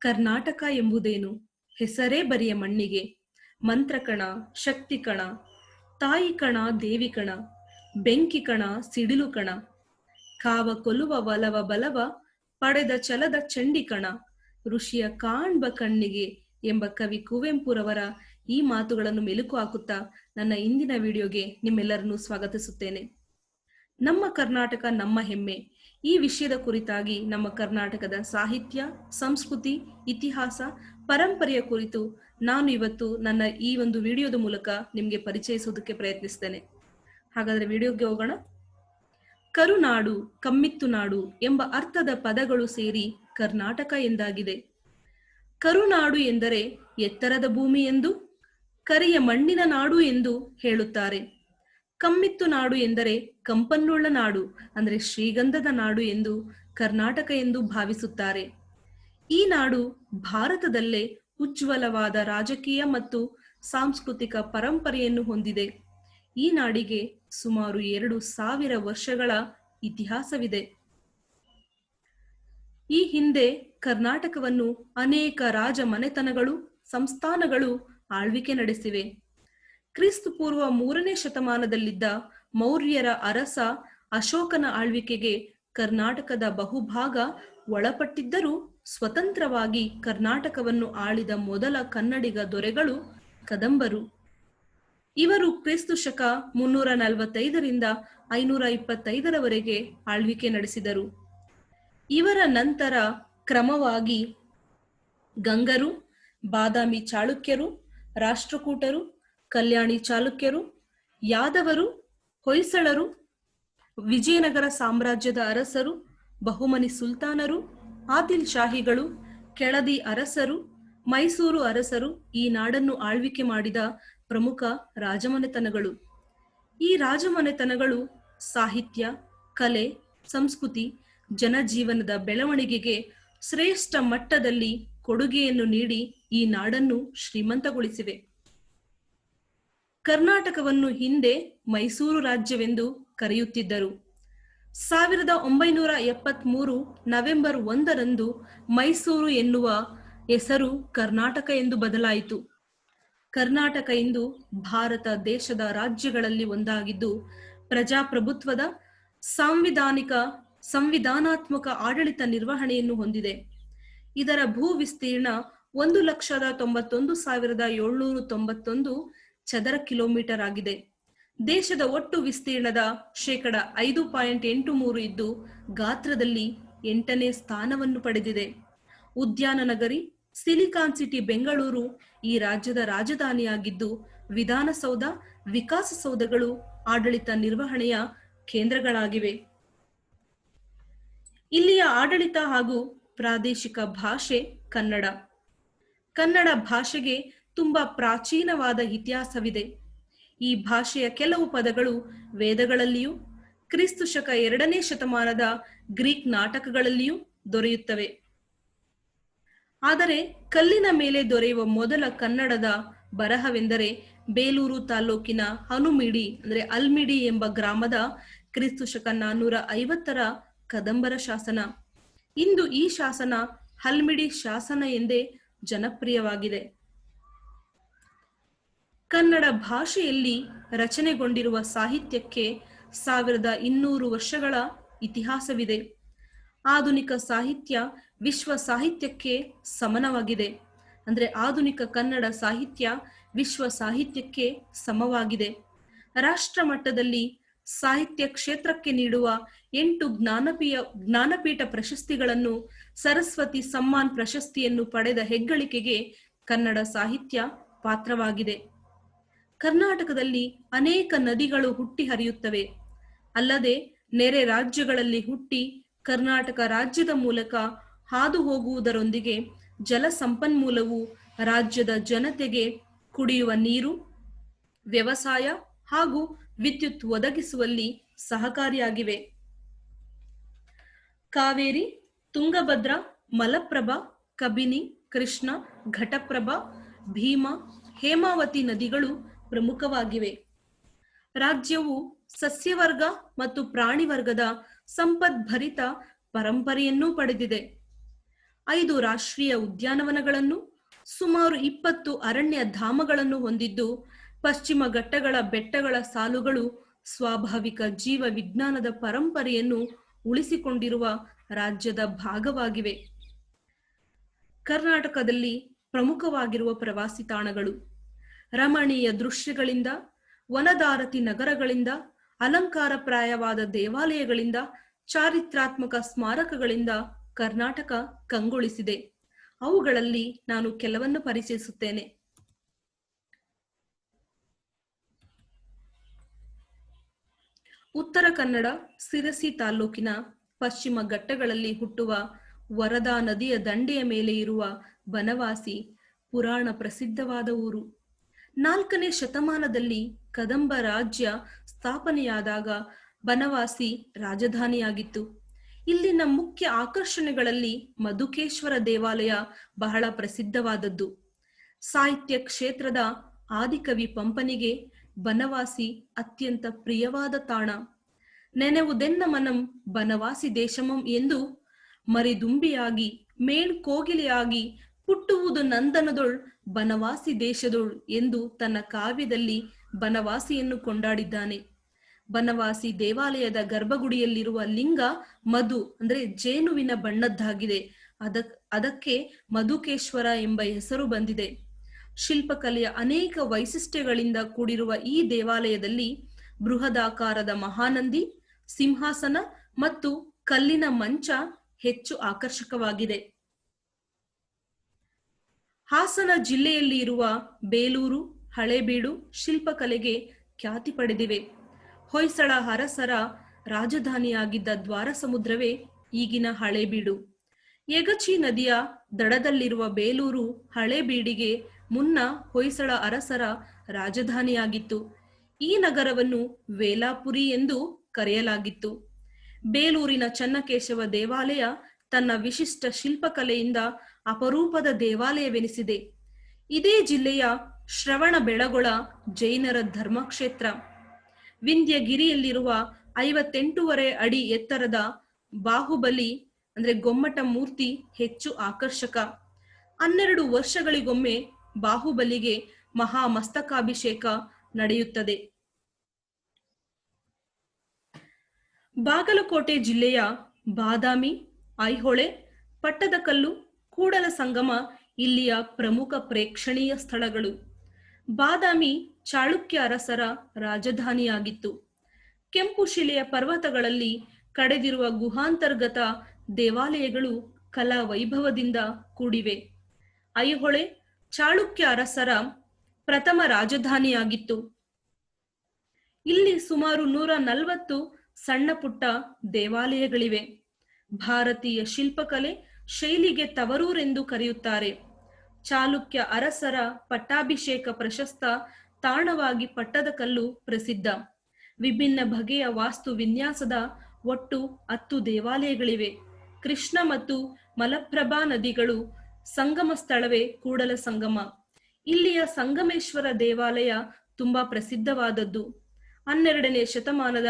ಕರ್ನಾಟಕ ಎಂಬುದೇನು? ಹೆಸರೇ ಬರಿಯ ಮಣ್ಣಿಗೆ. ಮಂತ್ರಕಣ ಶಕ್ತಿ ಕಣ ತಾಯಿ ಕಣ ದೇವಿ ಕಣ ಬೆಂಕಿ ಕಣ ಸಿಡಿಲು ಕಣ ಕಾವ ಕೊಲ್ಲುವ ಒಲವ ಬಲವ, ಪಡೆದ ಛಲದ ಚಂಡಿ ಕಣ ಋಷಿಯ ಕಾಣ್ಬ ಕಣ್ಣಿಗೆ ಎಂಬ ಕವಿ ಕುವೆಂಪುರವರ ಈ ಮಾತುಗಳನ್ನು ಮೆಲುಕು ಹಾಕುತ್ತಾ ನನ್ನ ಇಂದಿನ ವಿಡಿಯೋಗೆ ನಿಮ್ಮೆಲ್ಲರನ್ನು ಸ್ವಾಗತಿಸುತ್ತೇನೆ. ನಮ್ಮ ಕರ್ನಾಟಕ, ನಮ್ಮ ಹೆಮ್ಮೆ. ಈ ವಿಷಯದ ಕುರಿತಾಗಿ ನಮ್ಮ ಕರ್ನಾಟಕದ ಸಾಹಿತ್ಯ, ಸಂಸ್ಕೃತಿ, ಇತಿಹಾಸ, ಪರಂಪರೆಯ ಕುರಿತು ನಾನು ಇವತ್ತು ನನ್ನ ಈ ಒಂದು ವಿಡಿಯೋದ ಮೂಲಕ ನಿಮಗೆ ಪರಿಚಯಿಸೋದಕ್ಕೆ ಪ್ರಯತ್ನಿಸ್ತೇನೆ. ಹಾಗಾದ್ರೆ ವಿಡಿಯೋಗೆ ಹೋಗೋಣ. ಕರುನಾಡು, ಕಮ್ಮಿತ್ತು ನಾಡು ಎಂಬ ಅರ್ಥದ ಪದಗಳು ಸೇರಿ ಕರ್ನಾಟಕ ಎಂದಾಗಿದೆ. ಕರುನಾಡು ಎಂದರೆ ಎತ್ತರದ ಭೂಮಿ ಎಂದು, ಕರಿಯ ಮಣ್ಣಿನ ನಾಡು ಎಂದು ಹೇಳುತ್ತಾರೆ. ಕಮ್ಮಿತ್ತು ನಾಡು ಎಂದರೆ ಕಂಪನ್ನುಳ್ಳ ನಾಡು, ಅಂದರೆ ಶ್ರೀಗಂಧದ ನಾಡು ಎಂದು ಕರ್ನಾಟಕ ಎಂದು ಭಾವಿಸುತ್ತಾರೆ. ಈ ನಾಡು ಭಾರತದಲ್ಲೇ ಉಜ್ವಲವಾದ ರಾಜಕೀಯ ಮತ್ತು ಸಾಂಸ್ಕೃತಿಕ ಪರಂಪರೆಯನ್ನು ಹೊಂದಿದೆ. ಈ ನಾಡಿಗೆ ಸುಮಾರು ಎರಡು ಸಾವಿರ ವರ್ಷಗಳ ಇತಿಹಾಸವಿದೆ. ಈ ಹಿಂದೆ ಕರ್ನಾಟಕವನ್ನು ಅನೇಕ ರಾಜ ಮನೆತನಗಳು ಸಂಸ್ಥಾನಗಳು ಆಳ್ವಿಕೆ ನಡೆಸಿವೆ. ಕ್ರಿಸ್ತು ಪೂರ್ವ ಮೂರನೇ ಶತಮಾನದಲ್ಲಿದ್ದ ಮೌರ್ಯರ ಅರಸ ಅಶೋಕನ ಆಳ್ವಿಕೆಗೆ ಕರ್ನಾಟಕದ ಬಹುಭಾಗ ಒಳಪಟ್ಟಿದ್ದರೂ ಸ್ವತಂತ್ರವಾಗಿ ಕರ್ನಾಟಕವನ್ನು ಆಳಿದ ಮೊದಲ ಕನ್ನಡಿಗ ದೊರೆಗಳು ಕದಂಬರು. ಇವರು ಕ್ರಿಸ್ತು ಶಕ ಮುನ್ನೂರ ನಲವತ್ತೈದರಿಂದ ಐನೂರ ಇಪ್ಪತ್ತೈದರವರೆಗೆ ಆಳ್ವಿಕೆ ನಡೆಸಿದರು. ಇವರ ನಂತರ ಕ್ರಮವಾಗಿ ಗಂಗರು, ಬಾದಾಮಿ ಚಾಳುಕ್ಯರು, ರಾಷ್ಟ್ರಕೂಟರು ಕಲ್ಯಾಣಿ ಚಾಲುಕ್ಯರು, ಯಾದವರು, ಹೊಯ್ಸಳರು, ವಿಜಯನಗರ ಸಾಮ್ರಾಜ್ಯದ ಅರಸರು, ಬಹುಮನಿ ಸುಲ್ತಾನರು, ಆದಿಲ್ ಶಾಹಿಗಳು, ಕೆಳದಿ ಅರಸರು, ಮೈಸೂರು ಅರಸರು ಈ ನಾಡನ್ನು ಆಳ್ವಿಕೆ ಮಾಡಿದ ಪ್ರಮುಖ ರಾಜಮನೆತನಗಳು. ಈ ರಾಜಮನೆತನಗಳು ಸಾಹಿತ್ಯ, ಕಲೆ, ಸಂಸ್ಕೃತಿ, ಜನಜೀವನದ ಬೆಳವಣಿಗೆಗೆ ಶ್ರೇಷ್ಠ ಮಟ್ಟದಲ್ಲಿ ಕೊಡುಗೆಯನ್ನು ನೀಡಿ ಈ ನಾಡನ್ನು ಶ್ರೀಮಂತಗೊಳಿಸಿವೆ. ಕರ್ನಾಟಕವನ್ನು ಹಿಂದೆ ಮೈಸೂರು ರಾಜ್ಯವೆಂದು ಕರೆಯುತ್ತಿದ್ದರು. ಸಾವಿರದ ಒಂಬೈನೂರ ಎಪ್ಪತ್ತ್ ಮೂರು ನವೆಂಬರ್ ಒಂದರಂದು ಮೈಸೂರು ಎನ್ನುವ ಹೆಸರು ಕರ್ನಾಟಕ ಎಂದು ಬದಲಾಯಿತು. ಕರ್ನಾಟಕ ಇಂದು ಭಾರತ ದೇಶದ ರಾಜ್ಯಗಳಲ್ಲಿ ಒಂದಾಗಿದ್ದು, ಪ್ರಜಾಪ್ರಭುತ್ವದ ಸಾಂವಿಧಾನಿಕ, ಸಂವಿಧಾನಾತ್ಮಕ ಆಡಳಿತ ನಿರ್ವಹಣೆಯನ್ನು ಹೊಂದಿದೆ. ಇದರ ಭೂ ವಿಸ್ತೀರ್ಣ ಒಂದು ಲಕ್ಷದ ತೊಂಬತ್ತೊಂದು ಸಾವಿರದ ಏಳ್ನೂರು ತೊಂಬತ್ತೊಂದು ಚದರ ಕಿಲೋಮೀಟರ್ ಆಗಿದೆ. ದೇಶದ ಒಟ್ಟು ವಿಸ್ತೀರ್ಣದ ಶೇಕಡ ಐದು ಪಾಯಿಂಟ್ ಎಂಟು ಮೂರು ಇದ್ದು ಗಾತ್ರದಲ್ಲಿ ಎಂಟನೇ ಸ್ಥಾನವನ್ನು ಪಡೆದಿದೆ. ಉದ್ಯಾನ ನಗರಿ, ಸಿಲಿಕಾನ್ ಸಿಟಿ, ಬೆಂಗಳೂರು ಈ ರಾಜ್ಯದ ರಾಜಧಾನಿಯಾಗಿದ್ದು ವಿಧಾನಸೌಧ ವಿಕಾಸಸೌಧಗಳು ಆಡಳಿತ ನಿರ್ವಹಣೆಯ ಕೇಂದ್ರಗಳಾಗಿವೆ. ಇಲ್ಲಿಯ ಆಡಳಿತ ಹಾಗೂ ಪ್ರಾದೇಶಿಕ ಭಾಷೆ ಕನ್ನಡ. ಕನ್ನಡ ಭಾಷೆಗೆ ತುಂಬಾ ಪ್ರಾಚೀನವಾದ ಇತಿಹಾಸವಿದೆ. ಈ ಭಾಷೆಯ ಕೆಲವು ಪದಗಳು ವೇದಗಳಲ್ಲಿಯೂ ಕ್ರಿಸ್ತು ಶಕ ಎರಡನೇ ಶತಮಾನದ ಗ್ರೀಕ್ ನಾಟಕಗಳಲ್ಲಿಯೂ ದೊರೆಯುತ್ತವೆ. ಆದರೆ ಕಲ್ಲಿನ ಮೇಲೆ ದೊರೆಯುವ ಮೊದಲ ಕನ್ನಡದ ಬರಹವೆಂದರೆ ಬೇಲೂರು ತಾಲೂಕಿನ ಹನುಮಿಡಿ, ಅಂದ್ರೆ ಅಲ್ಮಿಡಿ ಎಂಬ ಗ್ರಾಮದ ಕ್ರಿಸ್ತು ಶಕ ನಾನ್ನೂರ ಐವತ್ತರ ಕದಂಬರ ಶಾಸನ. ಇಂದು ಈ ಶಾಸನ ಹಲ್ಮಿಡಿ ಶಾಸನ ಎಂದೇ ಜನಪ್ರಿಯವಾಗಿದೆ. ಕನ್ನಡ ಭಾಷೆಯಲ್ಲಿ ರಚನೆಗೊಂಡಿರುವ ಸಾಹಿತ್ಯಕ್ಕೆ ಸಾವಿರದ ಇನ್ನೂರು ವರ್ಷಗಳ ಇತಿಹಾಸವಿದೆ. ಆಧುನಿಕ ಸಾಹಿತ್ಯ ವಿಶ್ವ ಸಾಹಿತ್ಯಕ್ಕೆ ಸಮನವಾಗಿದೆ. ಅಂದರೆ ಆಧುನಿಕ ಕನ್ನಡ ಸಾಹಿತ್ಯ ವಿಶ್ವ ಸಾಹಿತ್ಯಕ್ಕೆ ಸಮವಾಗಿದೆ. ರಾಷ್ಟ್ರ ಮಟ್ಟದಲ್ಲಿ ಸಾಹಿತ್ಯ ಕ್ಷೇತ್ರಕ್ಕೆ ನೀಡುವ ಎಂಟು ಜ್ಞಾನಪೀಯ ಜ್ಞಾನಪೀಠ ಪ್ರಶಸ್ತಿಗಳನ್ನು ಸರಸ್ವತಿ ಸಮ್ಮಾನ್ ಪ್ರಶಸ್ತಿಯನ್ನು ಪಡೆದ ಹೆಗ್ಗಳಿಕೆಗೆ ಕನ್ನಡ ಸಾಹಿತ್ಯ ಪಾತ್ರವಾಗಿದೆ. ಕರ್ನಾಟಕದಲ್ಲಿ ಅನೇಕ ನದಿಗಳು ಹುಟ್ಟಿ ಹರಿಯುತ್ತವೆ. ಅಲ್ಲದೆ ನೆರೆ ರಾಜ್ಯಗಳಲ್ಲಿ ಹುಟ್ಟಿ ಕರ್ನಾಟಕ ರಾಜ್ಯದ ಮೂಲಕ ಹಾದು ಹೋಗುವುದರೊಂದಿಗೆ ಜಲ ಸಂಪನ್ಮೂಲವು ರಾಜ್ಯದ ಜನತೆಗೆ ಕುಡಿಯುವ ನೀರು, ವ್ಯವಸಾಯ ಹಾಗೂ ವಿದ್ಯುತ್ ಒದಗಿಸುವಲ್ಲಿ ಸಹಕಾರಿಯಾಗಿವೆ. ಕಾವೇರಿ, ತುಂಗಭದ್ರಾ, ಮಲಪ್ರಭಾ, ಕಬಿನಿ, ಕೃಷ್ಣ, ಘಟಪ್ರಭ, ಭೀಮಾ, ಹೇಮಾವತಿ ನದಿಗಳು ಪ್ರಮುಖವಾಗಿವೆ. ರಾಜ್ಯವು ಸಸ್ಯವರ್ಗ ಮತ್ತು ಪ್ರಾಣಿ ವರ್ಗದ ಸಂಪದ್ಭರಿತ ಪರಂಪರೆಯನ್ನೂ ಪಡೆದಿದೆ. ಐದು ರಾಷ್ಟ್ರೀಯ ಉದ್ಯಾನವನಗಳನ್ನು, ಸುಮಾರು ಇಪ್ಪತ್ತು ಅರಣ್ಯ ಧಾಮಗಳನ್ನು ಹೊಂದಿದ್ದು, ಪಶ್ಚಿಮ ಘಟ್ಟಗಳ ಬೆಟ್ಟಗಳ ಸಾಲುಗಳು ಸ್ವಾಭಾವಿಕ ಜೀವ ವಿಜ್ಞಾನದ ಪರಂಪರೆಯನ್ನು ಉಳಿಸಿಕೊಂಡಿರುವ ರಾಜ್ಯದ ಭಾಗವಾಗಿವೆ. ಕರ್ನಾಟಕದಲ್ಲಿ ಪ್ರಮುಖವಾಗಿರುವ ಪ್ರವಾಸಿ ತಾಣಗಳು ರಮಣೀಯ ದೃಶ್ಯಗಳಿಂದ ವನದಾರತಿ ನಗರಗಳಿಂದ, ಅಲಂಕಾರಪ್ರಾಯವಾದ ದೇವಾಲಯಗಳಿಂದ, ಚಾರಿತ್ರಾತ್ಮಕ ಸ್ಮಾರಕಗಳಿಂದ ಕರ್ನಾಟಕ ಕಂಗೊಳಿಸಿದೆ. ಅವುಗಳಲ್ಲಿ ನಾನು ಕೆಲವನ್ನು ಪರಿಚಯಿಸುತ್ತೇನೆ. ಉತ್ತರ ಕನ್ನಡ, ಸಿರಸಿ ತಾಲೂಕಿನ ಪಶ್ಚಿಮ ಘಟ್ಟಗಳಲ್ಲಿ ಹುಟ್ಟುವ ವರದಾ ನದಿಯ ದಂಡೆಯ ಮೇಲೆ ಇರುವ ಬನವಾಸಿ, ಪುರಾಣ ಪ್ರಸಿದ್ಧವಾದ ಊರು. ನಾಲ್ಕನೇ ಶತಮಾನದಲ್ಲಿ ಕದಂಬ ರಾಜ್ಯ ಸ್ಥಾಪನೆಯಾದಾಗ ಬನವಾಸಿ ರಾಜಧಾನಿಯಾಗಿತ್ತು. ಇಲ್ಲಿನ ಮುಖ್ಯ ಆಕರ್ಷಣೆಗಳಲ್ಲಿ ಮಧುಕೇಶ್ವರ ದೇವಾಲಯ ಬಹಳ ಪ್ರಸಿದ್ಧವಾದದ್ದು. ಸಾಹಿತ್ಯ ಕ್ಷೇತ್ರದ ಆದಿಕವಿ ಪಂಪನಿಗೆ ಬನವಾಸಿ ಅತ್ಯಂತ ಪ್ರಿಯವಾದ ತಾಣ. ನೆನೆವುದೆನ್ನ ಮನಂ ಬನವಾಸಿ ದೇಶಮಂ ಎಂದು ಮರಿದುಂಬಿಯಾಗಿ ಮೇಣ್ ಕೋಗಿಲೆಯಾಗಿ ಪುಟ್ಟುವುದು ನಂದನದೊಳ್ ಬನವಾಸಿ ದೇಶದೊಳ್ ಎಂದು ತನ್ನ ಕಾವ್ಯದಲ್ಲಿ ಬನವಾಸಿಯನ್ನು ಕೊಂಡಾಡಿದ್ದಾನೆ. ಬನವಾಸಿ ದೇವಾಲಯದ ಗರ್ಭಗುಡಿಯಲ್ಲಿರುವ ಲಿಂಗ ಮಧು ಅಂದ್ರೆ ಜೇನುವಿನ ಬಣ್ಣದ್ದಾಗಿದೆ. ಅದಕ್, ಅದಕ್ಕೆ ಮಧುಕೇಶ್ವರ ಎಂಬ ಹೆಸರು ಬಂದಿದೆ. ಶಿಲ್ಪಕಲೆಯ ಅನೇಕ ವೈಶಿಷ್ಟ್ಯಗಳಿಂದ ಕೂಡಿರುವ ಈ ದೇವಾಲಯದಲ್ಲಿ ಬೃಹದಾಕಾರದ ಮಹಾನಂದಿ, ಸಿಂಹಾಸನ ಮತ್ತು ಕಲ್ಲಿನ ಮಂಚ ಹೆಚ್ಚು ಆಕರ್ಷಕವಾಗಿದೆ. ಹಾಸನ ಜಿಲ್ಲೆಯಲ್ಲಿ ಇರುವ ಬೇಲೂರು, ಹಳೇಬೀಡು ಶಿಲ್ಪಕಲೆಗೆ ಖ್ಯಾತಿ ಪಡೆದಿವೆ. ಹೊಯ್ಸಳ ಅರಸರ ರಾಜಧಾನಿಯಾಗಿದ್ದ ದ್ವಾರ ಸಮುದ್ರವೇ ಈಗಿನ ಹಳೇಬೀಡು. ಯಗಚಿ ನದಿಯ ದಡದಲ್ಲಿರುವ ಬೇಲೂರು ಹಳೇಬೀಡಿಗೆ ಮುನ್ನ ಹೊಯ್ಸಳ ಅರಸರ ರಾಜಧಾನಿಯಾಗಿತ್ತು. ಈ ನಗರವನ್ನು ವೇಲಾಪುರಿ ಎಂದು ಕರೆಯಲಾಗಿತ್ತು. ಬೇಲೂರಿನ ಚನ್ನಕೇಶವ ದೇವಾಲಯ ತನ್ನ ವಿಶಿಷ್ಟ ಶಿಲ್ಪಕಲೆಯಿಂದ ಅಪರೂಪದ ದೇವಾಲಯವೆನಿಸಿದೆ. ಇದೇ ಜಿಲ್ಲೆಯ ಶ್ರವಣ ಬೆಳಗೊಳ ಜೈನರ ಧರ್ಮಕ್ಷೇತ್ರ. ವಿಂಧ್ಯಗಿರಿಯಲ್ಲಿರುವ ಐವತ್ತೆಂಟೂವರೆ ಅಡಿ ಎತ್ತರದ ಬಾಹುಬಲಿ, ಅಂದ್ರೆ ಗೊಮ್ಮಟ ಮೂರ್ತಿ ಹೆಚ್ಚು ಆಕರ್ಷಕ. ಹನ್ನೆರಡು ವರ್ಷಗಳಿಗೊಮ್ಮೆ ಬಾಹುಬಲಿಗೆ ಮಹಾಮಸ್ತಕಾಭಿಷೇಕ ನಡೆಯುತ್ತದೆ. ಬಾಗಲಕೋಟೆ ಜಿಲ್ಲೆಯ ಬಾದಾಮಿ ಐಹೊಳೆ ಪಟ್ಟದಕಲ್ಲು ಕೂಡಲ ಸಂಗಮ ಇಲ್ಲಿಯ ಪ್ರಮುಖ ಪ್ರೇಕ್ಷಣೀಯ ಸ್ಥಳಗಳು. ಬಾದಾಮಿ ಚಾಳುಕ್ಯ ಅರಸರ ರಾಜಧಾನಿಯಾಗಿತ್ತು. ಕೆಂಪು ಶಿಲೆಯ ಪರ್ವತಗಳಲ್ಲಿ ಕಡೆದಿರುವ ಗುಹಾಂತರ್ಗತ ದೇವಾಲಯಗಳು ಕಲಾ ವೈಭವದಿಂದ ಕೂಡಿವೆ. ಐಹೊಳೆ ಚಾಳುಕ್ಯ ಅರಸರ ಪ್ರಥಮ ರಾಜಧಾನಿಯಾಗಿತ್ತು. ಇಲ್ಲಿ ಸುಮಾರು ನೂರ ನಲವತ್ತು ಸಣ್ಣ ಪುಟ್ಟ ದೇವಾಲಯಗಳಿವೆ. ಭಾರತೀಯ ಶಿಲ್ಪಕಲೆ ಶೈಲಿಗೆ ತವರೂರೆಂದು ಕರೆಯುತ್ತಾರೆ. ಚಾಲುಕ್ಯ ಅರಸರ ಪಟ್ಟಾಭಿಷೇಕ ಪ್ರಶಸ್ತ ತಾಣವಾಗಿ ಪಟ್ಟದಕಲ್ಲು ಪ್ರಸಿದ್ಧ. ವಿಭಿನ್ನ ಬಗೆಯ ವಾಸ್ತು ವಿನ್ಯಾಸದ ಒಟ್ಟು ಹತ್ತು ದೇವಾಲಯಗಳಿವೆ. ಕೃಷ್ಣ ಮತ್ತು ಮಲಪ್ರಭಾ ನದಿಗಳು ಸಂಗಮ ಸ್ಥಳವೇ ಕೂಡಲ ಸಂಗಮ. ಇಲ್ಲಿಯ ಸಂಗಮೇಶ್ವರ ದೇವಾಲಯ ತುಂಬಾ ಪ್ರಸಿದ್ಧವಾದದ್ದು. ಹನ್ನೆರಡನೇ ಶತಮಾನದ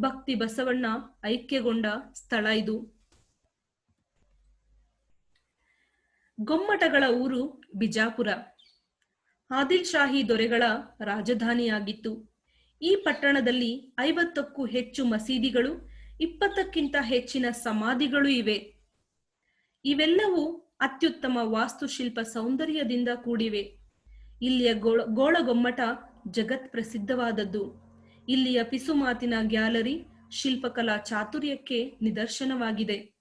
ಭಕ್ತಿ ಬಸವಣ್ಣ ಐಕ್ಯಗೊಂಡ ಸ್ಥಳ ಇದು. ಗೊಮ್ಮಟಗಳ ಊರು ಬಿಜಾಪುರ. ಆದಿಲ್ ಶಾಹಿ ದೊರೆಗಳ ರಾಜಧಾನಿಯಾಗಿತ್ತು. ಈ ಪಟ್ಟಣದಲ್ಲಿ ಐವತ್ತಕ್ಕೂ ಹೆಚ್ಚು ಮಸೀದಿಗಳು, ಇಪ್ಪತ್ತಕ್ಕಿಂತ ಹೆಚ್ಚಿನ ಸಮಾಧಿಗಳು ಇವೆ. ಇವೆಲ್ಲವೂ ಅತ್ಯುತ್ತಮ ವಾಸ್ತುಶಿಲ್ಪ ಸೌಂದರ್ಯದಿಂದ ಕೂಡಿವೆ. ಇಲ್ಲಿಯ ಗೋಳ ಗೋಳಗೊಮ್ಮಟ ಜಗತ್ ಪ್ರಸಿದ್ಧವಾದದ್ದು. ಇಲ್ಲಿಯ ಪಿಸುಮಾತಿನ ಗ್ಯಾಲರಿ ಶಿಲ್ಪಕಲಾ ಚಾತುರ್ಯಕ್ಕೆ ನಿದರ್ಶನವಾಗಿದೆ.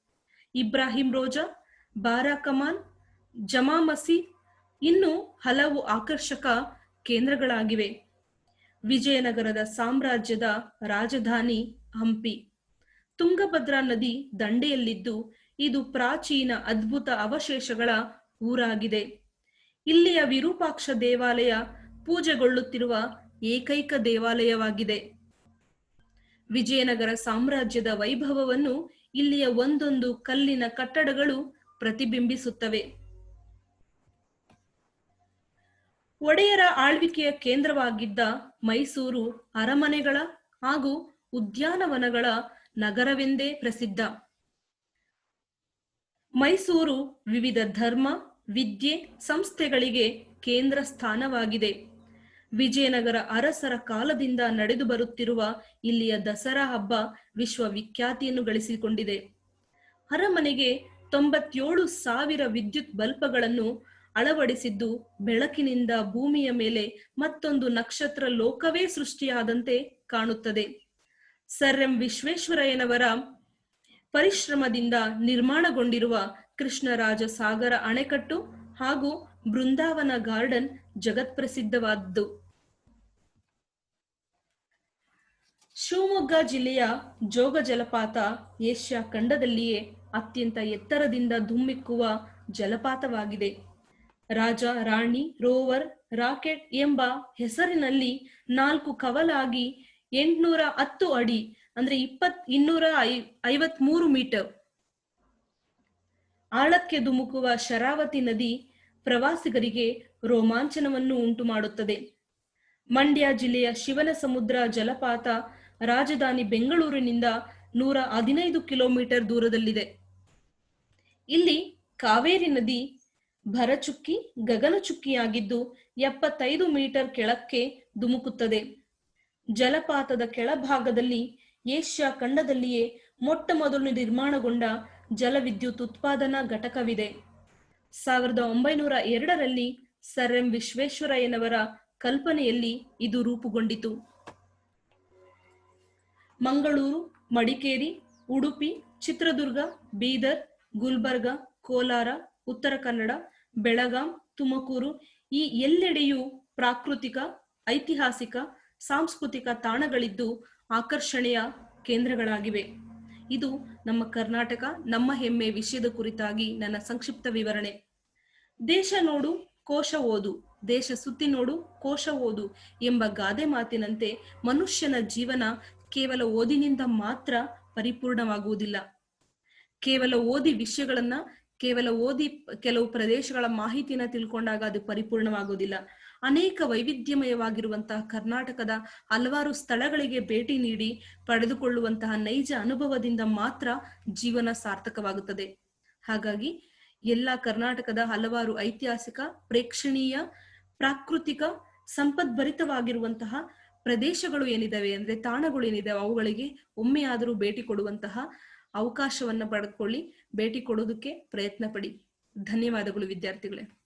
ಇಬ್ರಾಹಿಂ ರೋಜಾ, ಬಾರಾ ಕಮಾನ್ ಜಮಾ ಮಸೀದ್ ಇನ್ನು ಹಲವು ಆಕರ್ಷಕ ಕೇಂದ್ರಗಳಾಗಿವೆ. ವಿಜಯನಗರದ ಸಾಮ್ರಾಜ್ಯದ ರಾಜಧಾನಿ ಹಂಪಿ. ತುಂಗಭದ್ರಾ ನದಿ ದಂಡೆಯಲ್ಲಿದ್ದು ಇದು ಪ್ರಾಚೀನ ಅದ್ಭುತ ಅವಶೇಷಗಳ ಊರಾಗಿದೆ. ಇಲ್ಲಿಯ ವಿರೂಪಾಕ್ಷ ದೇವಾಲಯ ಪೂಜೆಗೊಳ್ಳುತ್ತಿರುವ ಏಕೈಕ ದೇವಾಲಯವಾಗಿದೆ. ವಿಜಯನಗರ ಸಾಮ್ರಾಜ್ಯದ ವೈಭವವನ್ನು ಇಲ್ಲಿಯ ಒಂದೊಂದು ಕಲ್ಲಿನ ಕಟ್ಟಡಗಳು ಪ್ರತಿಬಿಂಬಿಸುತ್ತವೆ. ಒಡೆಯರ ಆಳ್ವಿಕೆಯ ಕೇಂದ್ರವಾಗಿದ್ದ ಮೈಸೂರು ಅರಮನೆಗಳ ಹಾಗೂ ಉದ್ಯಾನವನಗಳ ನಗರವೆಂದೇ ಪ್ರಸಿದ್ಧ. ಮೈಸೂರು ವಿವಿಧ ಧರ್ಮ, ವಿದ್ಯೆ, ಸಂಸ್ಥೆಗಳಿಗೆ ಕೇಂದ್ರ ಸ್ಥಾನವಾಗಿದೆ. ವಿಜಯನಗರ ಅರಸರ ಕಾಲದಿಂದ ನಡೆದು ಬರುತ್ತಿರುವ ಇಲ್ಲಿಯ ದಸರಾ ಹಬ್ಬ ವಿಶ್ವವಿಖ್ಯಾತಿಯನ್ನು ಗಳಿಸಿಕೊಂಡಿದೆ. ಅರಮನೆಗೆ ತೊಂಬತ್ತೇಳು ಸಾವಿರ ವಿದ್ಯುತ್ ಬಲ್ಬಗಳನ್ನು ಅಳವಡಿಸಿದ್ದು ಬೆಳಕಿನಿಂದ ಭೂಮಿಯ ಮೇಲೆ ಮತ್ತೊಂದು ನಕ್ಷತ್ರ ಲೋಕವೇ ಸೃಷ್ಟಿಯಾದಂತೆ ಕಾಣುತ್ತದೆ. ಸರ್ ಎಂ ವಿಶ್ವೇಶ್ವರಯ್ಯನವರ ಪರಿಶ್ರಮದಿಂದ ನಿರ್ಮಾಣಗೊಂಡಿರುವ ಕೃಷ್ಣರಾಜ ಸಾಗರ ಅಣೆಕಟ್ಟು ಹಾಗೂ ಬೃಂದಾವನ ಗಾರ್ಡನ್ ಜಗತ್ಪ್ರಸಿದ್ಧವಾದ್ದು. ಶಿವಮೊಗ್ಗ ಜಿಲ್ಲೆಯ ಜೋಗ ಜಲಪಾತ ಏಷ್ಯಾ ಖಂಡದಲ್ಲಿಯೇ ಅತ್ಯಂತ ಎತ್ತರದಿಂದ ಧುಮ್ಮಿಕ್ಕುವ ಜಲಪಾತವಾಗಿದೆ. ರಾಜ, ರಾಣಿ, ರೋವರ್, ರಾಕೆಟ್ ಎಂಬ ಹೆಸರಿನಲ್ಲಿ ನಾಲ್ಕು ಕವಲಾಗಿ ಎಂಟುನೂರ ಹತ್ತು ಅಡಿ, ಅಂದ್ರೆ ಇಪ್ಪತ್, ಇನ್ನೂರ ಐ ಐವತ್ ಮೂರು ಮೀಟರ್. ಆಳಕ್ಕೆ ಧುಮುಕುವ ಶರಾವತಿ ನದಿ ಪ್ರವಾಸಿಗರಿಗೆ ರೋಮಾಂಚನವನ್ನು ಉಂಟು ಮಾಡುತ್ತದೆ ಮಂಡ್ಯ ಜಿಲ್ಲೆಯ ಶಿವನ ಸಮುದ್ರ ಜಲಪಾತ ರಾಜಧಾನಿ ಬೆಂಗಳೂರಿನಿಂದ ನೂರ ಹದಿನೈದು ಕಿಲೋಮೀಟರ್ ದೂರದಲ್ಲಿದೆ. ಇಲ್ಲಿ ಕಾವೇರಿ ನದಿ ಭರಚುಕ್ಕಿ ಗಗನಚುಕ್ಕಿಯಾಗಿದ್ದು ಎಪ್ಪತ್ತೈದು ಮೀಟರ್ ಕೆಳಕ್ಕೆ ಧುಮುಕುತ್ತದೆ. ಜಲಪಾತದ ಕೆಳಭಾಗದಲ್ಲಿ ಏಷ್ಯಾ ಖಂಡದಲ್ಲಿಯೇ ಮೊಟ್ಟ ಮೊದಲು ನಿರ್ಮಾಣಗೊಂಡ ಜಲವಿದ್ಯುತ್ ಉತ್ಪಾದನಾ ಘಟಕವಿದೆ. ಸಾವಿರದ ಒಂಬೈನೂರ ಎರಡರಲ್ಲಿ ಸರ್ ಎಂ ವಿಶ್ವೇಶ್ವರಯ್ಯನವರ ಕಲ್ಪನೆಯಲ್ಲಿ ಇದು ರೂಪುಗೊಂಡಿತು. ಮಂಗಳೂರು, ಮಡಿಕೇರಿ, ಉಡುಪಿ, ಚಿತ್ರದುರ್ಗ, ಬೀದರ್, ಗುಲ್ಬರ್ಗ, ಕೋಲಾರ ಉತ್ತರ ಕನ್ನಡ, ಬೆಳಗಾಂ, ತುಮಕೂರು ಈ ಎಲ್ಲೆಡೆಯೂ ಪ್ರಾಕೃತಿಕ, ಐತಿಹಾಸಿಕ, ಸಾಂಸ್ಕೃತಿಕ ತಾಣಗಳಿದ್ದು ಆಕರ್ಷಣೆಯ ಕೇಂದ್ರಗಳಾಗಿವೆ. ಇದು ನಮ್ಮ ಕರ್ನಾಟಕ, ನಮ್ಮ ಹೆಮ್ಮೆ ವಿಷಯದ ಕುರಿತಾಗಿ ನನ್ನ ಸಂಕ್ಷಿಪ್ತ ವಿವರಣೆ. ದೇಶ ನೋಡು, ಕೋಶ ಓದು, ದೇಶ ಸುತ್ತಿ ನೋಡು, ಕೋಶ ಓದು ಎಂಬ ಗಾದೆ ಮಾತಿನಂತೆ ಮನುಷ್ಯನ ಜೀವನ ಕೇವಲ ಓದಿನಿಂದ ಮಾತ್ರ ಪರಿಪೂರ್ಣವಾಗುವುದಿಲ್ಲ. ಕೇವಲ ಓದಿ ವಿಷಯಗಳನ್ನ ಕೇವಲ ಓದಿ ಕೆಲವು ಪ್ರದೇಶಗಳ ಮಾಹಿತಿನ ತಿಳ್ಕೊಂಡಾಗ ಅದು ಪರಿಪೂರ್ಣವಾಗುವುದಿಲ್ಲ. ಅನೇಕ ವೈವಿಧ್ಯಮಯವಾಗಿರುವಂತಹ ಕರ್ನಾಟಕದ ಹಲವಾರು ಸ್ಥಳಗಳಿಗೆ ಭೇಟಿ ನೀಡಿ ಪಡೆದುಕೊಳ್ಳುವಂತಹ ನೈಜ ಅನುಭವದಿಂದ ಮಾತ್ರ ಜೀವನ ಸಾರ್ಥಕವಾಗುತ್ತದೆ. ಹಾಗಾಗಿ ಎಲ್ಲ ಕರ್ನಾಟಕದ ಹಲವಾರು ಐತಿಹಾಸಿಕ, ಪ್ರೇಕ್ಷಣೀಯ, ಪ್ರಾಕೃತಿಕ, ಸಂಪದ್ಭರಿತವಾಗಿರುವಂತಹ ಪ್ರದೇಶಗಳು ಏನಿದಾವೆ ಅಂದ್ರೆ ತಾಣಗಳು ಏನಿದಾವೆ ಅವುಗಳಿಗೆ ಒಮ್ಮೆಯಾದರೂ ಭೇಟಿ ಕೊಡುವಂತಹ ಅವಕಾಶವನ್ನ ಪಡೆದುಕೊಳ್ಳಿ ಭೇಟಿ ಕೊಡೋದಕ್ಕೆ ಪ್ರಯತ್ನ ಪಡಿ ಧನ್ಯವಾದಗಳು ವಿದ್ಯಾರ್ಥಿಗಳೇ.